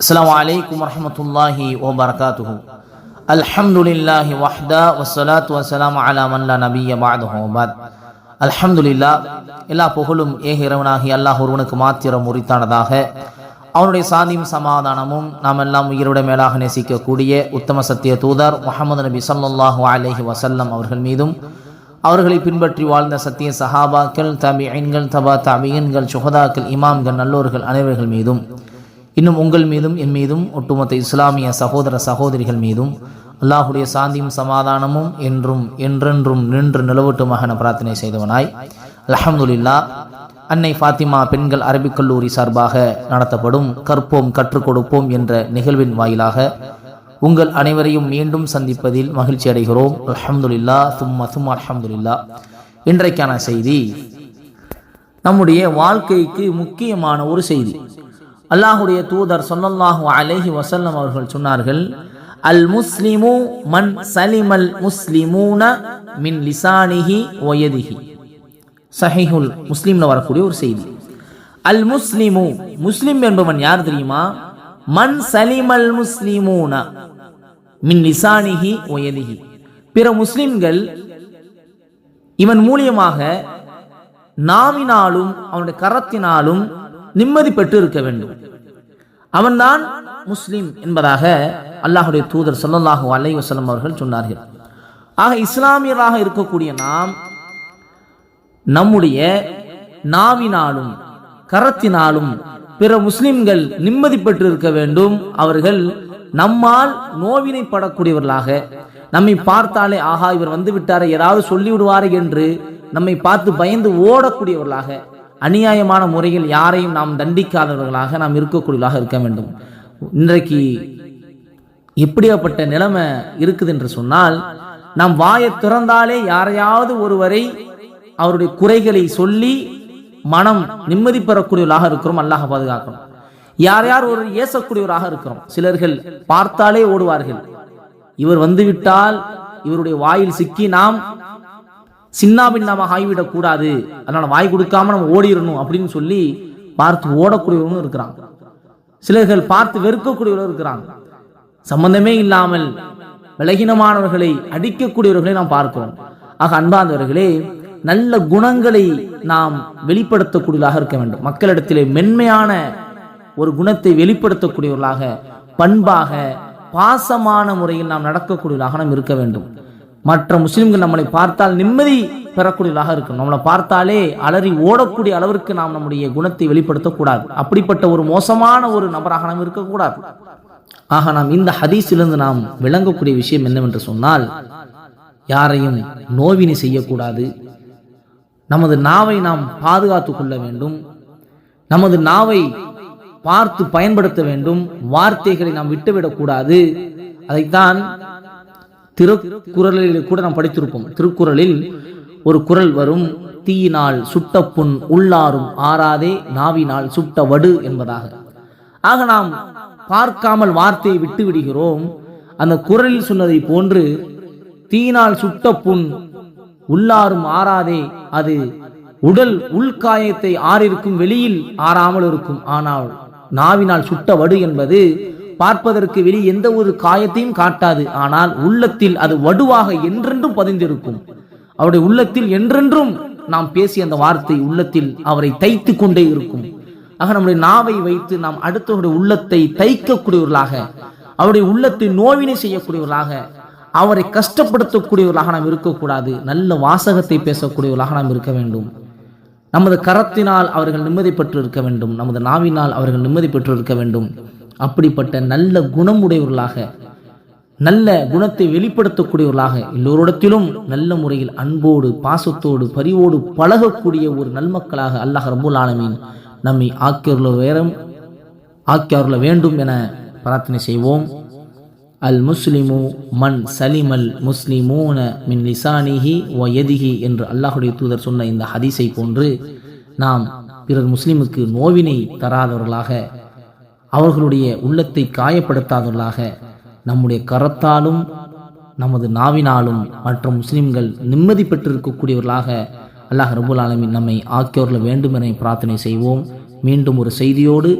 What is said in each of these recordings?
السلام عليكم ورحمة الله وبركاته الحمد لله وحده والصلاة والسلام على من لا نبي بعده وبعد الحمد لله எல்லா புகழும் ஏக இறைவனாகி அல்லாஹ் ஒருவனுக்கு மாத்திரம் உரித்தானதாக அவனுடைய சாந்தியும் சமாதானமும் நாம் எல்லாம் உயிரோட மேலாக நேசிக்கக்கூடிய உத்தம சத்திய தூதர் முகமது நபி ஸல்லல்லாஹு அலைஹி வஸல்லம் அவர்கள் மீதும் அவர்களை பின்பற்றி வாழ்ந்த சத்திய சஹாபாக்கள் தபியன்கள் தபா தபியன்கள் சுகதாக்கள் இமாம்கள் நல்லோர்கள் அனைவர்கள் மீதும் இன்னும் உங்கள் மீதும் என் மீதும் ஒட்டுமொத்த இஸ்லாமிய சகோதர சகோதரிகள் மீதும் அல்லாஹுடைய சாந்தியும் சமாதானமும் என்றும் என்றென்றும் நின்று நிலவட்டுமாக என பிரார்த்தனை செய்தவனாய். அல்ஹம்துலில்லா அன்னை ஃபாத்திமா பெண்கள் அரபிக் கல்லூரி சார்பாக நடத்தப்படும் கற்போம் கற்றுக் கொடுப்போம் என்ற நிகழ்வின் வாயிலாக உங்கள் அனைவரையும் மீண்டும் சந்திப்பதில் மகிழ்ச்சி அடைகிறோம். அல்ஹம்துலில்லா சும்மா சும்மா அல்ஹம்துலில்லா. இன்றைக்கான செய்தி நம்முடைய வாழ்க்கைக்கு முக்கியமான ஒரு செய்தி. அல்லாஹுடைய தூதர் சொல்லல்லாஹு அலைஹி வசல்லம் அவர்கள் சொன்னார்கள் அல் முஸ்லிமு மன் சலிமல் முஸ்லிமூன மின் லிசானிஹி ஒயதிஹி சஹிஹுல் முஸ்லீம்ல வரக்கூடிய ஒரு செய்தி. அல் முஸ்லிமு முஸ்லிம் என்பவன் யார் தெரியுமா? மன் சலிமல் முஸ்லிமூன மின் லிசானிஹி ஒயதிஹி பிற முஸ்லிம்கள் இவன் மூலியமாக நாவினாலும் அவனுடைய கரத்தினாலும் நிம்மதி பெற்று இருக்க வேண்டும் அவன்தான் முஸ்லிம் என்பதாக அல்லாஹுடைய தூதர் ஸல்லல்லாஹு அலை வசலம் அவர்கள் சொன்னார்கள். ஆக இஸ்லாமியராக இருக்கக்கூடிய நாம் நம்முடைய நாவினாலும் கரத்தினாலும் பிற முஸ்லிம்கள் நிம்மதி பெற்று இருக்க வேண்டும். அவர்கள் நம்மால் நோவினைப்படக்கூடியவர்களாக நம்மை பார்த்தாலே ஆஹா இவர் வந்து விட்டாரே ஏதாவது சொல்லிவிடுவாரே என்று நம்மை பார்த்து பயந்து ஓடக்கூடியவர்களாக அநியாயமான முறையில் யாரையும் நாம் தண்டிக்காதவர்களாக நாம் இருக்கக்கூடியவர்களாக இருக்க வேண்டும். இன்றைக்கு எப்படியாப்பட்ட நிலைமை இருக்குது என்று சொன்னால் நாம் வாயை திறந்தாலே யாரையாவது ஒருவரை அவருடைய குறைகளை சொல்லி மனம் நிம்மதி பெறக்கூடியவர்களாக இருக்கிறோம் அல்லாஹ் பாதுகாக்கணும் யார் யார் ஒரு ஏசக்கூடியவராக இருக்கிறோம் சிலர்கள் பார்த்தாலே ஓடுவார்கள். இவர் வந்துவிட்டால் இவருடைய வாயில் சிக்கி நாம் சின்னாபின்னமாக ஆகிவிடக் அதனால் வாய் கொடுக்காம நம்ம ஓடிடணும் அப்படின்னு சொல்லி பார்த்து ஓடக்கூடியவர்களும் இருக்கிறாங்க. சிலர்கள் பார்த்து வெறுக்கக்கூடியவர்களும் இருக்கிறாங்க. சம்பந்தமே இல்லாமல் விலகினமானவர்களை அடிக்கக்கூடியவர்களை நாம் பார்க்கிறோம். ஆக அன்பாந்தவர்களே நல்ல குணங்களை நாம் வெளிப்படுத்தக்கூடியதாக இருக்க வேண்டும். மக்களிடத்திலே மென்மையான ஒரு குணத்தை வெளிப்படுத்தக்கூடியவர்களாக பண்பாக பாசமான முறையில் நாம் நடக்கக்கூடியவர்களாக நாம் இருக்க வேண்டும். மற்ற முஸ்லிம்கள் நம்மளை பார்த்தால் நிம்மதி பெறக்கூடியதாக இருக்கும் நம்மளை பார்த்தாலே அலறி ஓடக்கூடிய அளவிற்கு நாம் நம்முடைய குணத்தை வெளிப்படுத்தக்கூடாது. அப்படிப்பட்ட ஒரு மோசமான ஒரு நபராக நாம் இருக்கக்கூடாது. ஆக நாம் இந்த ஹதீஸிலிருந்து நாம் விளங்கக்கூடிய விஷயம் என்னவென்று சொன்னால் யாரையும் நோவினை செய்யக்கூடாது. நமது நாவை நாம் பாதுகாத்து கொள்ள வேண்டும். நமது நாவை பார்த்து பயன்படுத்த வேண்டும். வார்த்தைகளை நாம் விட்டுவிடக்கூடாது. அதைத்தான் திருக்குறளில் கூட நாம் படித்திருப்போம். திருக்குறளில் ஒரு குறள் வரும் தீயினால் சுட்ட புண் உள்ளாரும் ஆறாதே நாவினால் சுட்ட வடு என்பதாக. ஆக நாம் பார்க்காமல் வார்த்தையை விட்டு விடுகிறோம். அந்த குரலில் சொன்னதை போன்று தீயினால் சுட்ட புண் உள்ளாரும் ஆறாதே அது உடல் உள்காயத்தை ஆறிருக்கும் வெளியில் ஆறாமல் இருக்கும். ஆனால் நாவினால் சுட்ட வடு என்பது பார்ப்பதற்கு வெளி எந்த ஒரு காயத்தையும் காட்டாது. ஆனால் உள்ளத்தில் அது வடுவாக என்றென்றும் பதிந்திருக்கும். அவருடைய உள்ளத்தில் என்றென்றும் நாம் பேசிய அந்த வார்த்தை உள்ளத்தில் அவரை தைத்து கொண்டே இருக்கும். ஆக நம்முடைய நாவை வைத்து நாம் அடுத்தவருடைய உள்ளத்தை தைக்கக்கூடியவர்களாக அவருடைய உள்ளத்தை நோவினை செய்யக்கூடியவர்களாக அவரை கஷ்டப்படுத்தக்கூடியவர்களாக நாம் இருக்கக்கூடாது. நல்ல வாசகத்தை பேசக்கூடியவர்களாக நாம் இருக்க வேண்டும். நமது கரத்தினால் அவர்கள் நிம்மதி பெற்று இருக்க வேண்டும். நமது நாவினால் அவர்கள் நிம்மதி பெற்று இருக்க வேண்டும். அப்படிப்பட்ட நல்ல குணமுடையவர்களாக நல்ல குணத்தை வெளிப்படுத்தக்கூடியவர்களாக எல்லோரிடத்திலும் நல்ல முறையில் அன்போடு பாசத்தோடு பரிவோடு பழகக்கூடிய ஒரு நல்மக்களாக அல்லாஹ் ரபுல் ஆலமீன் நம்மை ஆக்கியருள வேறும் ஆக்கியருள வேண்டும் என பிரார்த்தனை செய்வோம். அல் முஸ்லிமு மன் சலிமல் முஸ்லிமூன மின் லிசானிஹி ஒ எதிஹி என்று அல்லாஹுடைய தூதர் சொன்ன இந்த ஹதீஸை போன்று நாம் பிறர் முஸ்லிமுக்கு நோவினை தராதவர்களாக அவர்களுடைய உள்ளத்தை காயப்படுத்தாதவர்களாக நம்முடைய கரத்தாலும் நமது நாவினாலும் மற்ற முஸ்லிம்கள் நிம்மதி பெற்றிருக்கக்கூடியவர்களாக அல்லாஹ் ரபுல் ஆலமின் நம்மை ஆக்கியோர்கள் வேண்டும் என பிரார்த்தனை செய்வோம். மீண்டும் ஒரு செய்தியோடு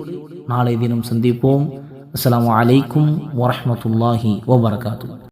நாளை தினம் சந்திப்போம். அஸ்லாம் அலைக்கும் வரமத்துல்லாஹி வபர்காத்து